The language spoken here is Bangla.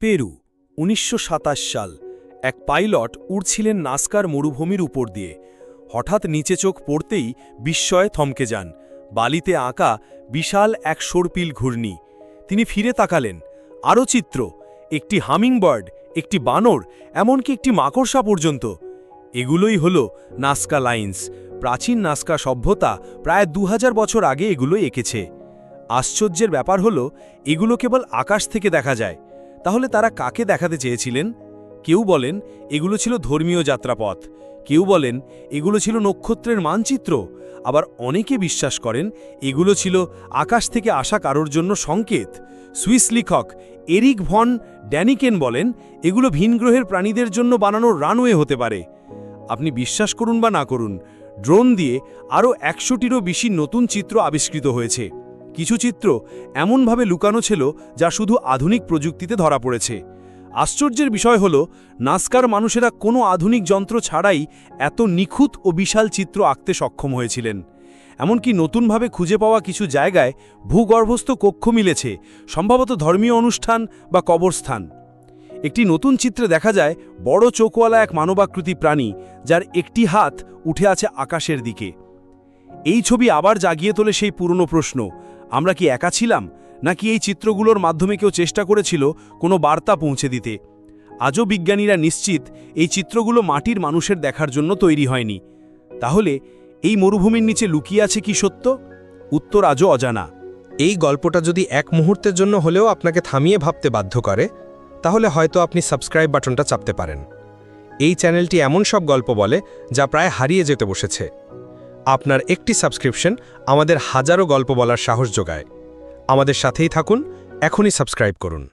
পেরু, উনিশশো সাতাশ সাল, এক পাইলট উড়ছিলেন নাস্কার মরুভূমির উপর দিয়ে। হঠাৎ নিচে চোখ পড়তেই বিস্ময়ে থমকে যান। বালিতে আঁকা বিশাল এক সর্পিল ঘূর্ণি। তিনি ফিরে তাকালেন। আরও চিত্র, একটি হামিংবার্ড, একটি বানর, এমনকি একটি মাকড়সা পর্যন্ত। এগুলোই হল নাস্কা লাইন্স। প্রাচীন নাস্কা সভ্যতা প্রায় দু হাজার বছর আগে এগুলো এঁকেছে। আশ্চর্যের ব্যাপার হলো, এগুলো কেবল আকাশ থেকে দেখা যায়। তাহলে তারা কাকে দেখাতে চেয়েছিলেন? কেউ বলেন, এগুলো ছিল ধর্মীয় যাত্রাপথ। কেউ বলেন, এগুলো ছিল নক্ষত্রের মানচিত্র। আবার অনেকে বিশ্বাস করেন, এগুলো ছিল আকাশ থেকে আসা কারোর জন্য সংকেত। সুইস লেখক এরিক ভন ড্যানিকেন বলেন, এগুলো ভিনগ্রহের প্রাণীদের জন্য বানানো রানওয়ে হতে পারে। আপনি বিশ্বাস করুন বা না করুন, ড্রোন দিয়ে আরও একশোটিরও বেশি নতুন চিত্র আবিষ্কৃত হয়েছে। কিছু চিত্র এমনভাবে লুকানো ছিল যা শুধু আধুনিক প্রযুক্তিতে ধরা পড়েছে। আশ্চর্যের বিষয় হল, নাস্কার মানুষেরা কোনো আধুনিক যন্ত্র ছাড়াই এত নিখুঁত ও বিশাল চিত্র আঁকতে সক্ষম হয়েছিলেন। এমনকি নতুনভাবে খুঁজে পাওয়া কিছু জায়গায় ভূগর্ভস্থ কক্ষ মিলেছে, সম্ভবত ধর্মীয় অনুষ্ঠান বা কবরস্থান। একটি নতুন চিত্রে দেখা যায়, বড় চোখওয়ালা এক মানবাকৃতি প্রাণী, যার একটি হাত উঠে আছে আকাশের দিকে। এই ছবি আবার জাগিয়ে তোলে সেই পুরনো প্রশ্ন আমরা কি একা ছিলাম? নাকি এই চিত্রগুলোর মাধ্যমে কেউ চেষ্টা করেছিল কোনো বার্তা পৌঁছে দিতে? আজও বিজ্ঞানীরা নিশ্চিত এই চিত্রগুলো মাটির মানুষের দেখার জন্য তৈরি হয়নি। তাহলে এই মরুভূমির নিচে লুকিয়ে আছে কি সত্য? উত্তর আজও অজানা। এই গল্পটা যদি এক মুহূর্তের জন্য হলেও আপনাকে থামিয়ে ভাবতে বাধ্য করে, তাহলে হয়তো আপনি সাবস্ক্রাইব বাটনটা চাপতে পারেন। এই চ্যানেলটি এমন সব গল্প বলে যা প্রায় হারিয়ে যেতে বসেছে। আপনার একটি সাবস্ক্রিপশন আমাদের হাজারো গল্প বলার সাহস যোগায়। আমাদের সাথেই থাকুন, এখনই সাবস্ক্রাইব করুন।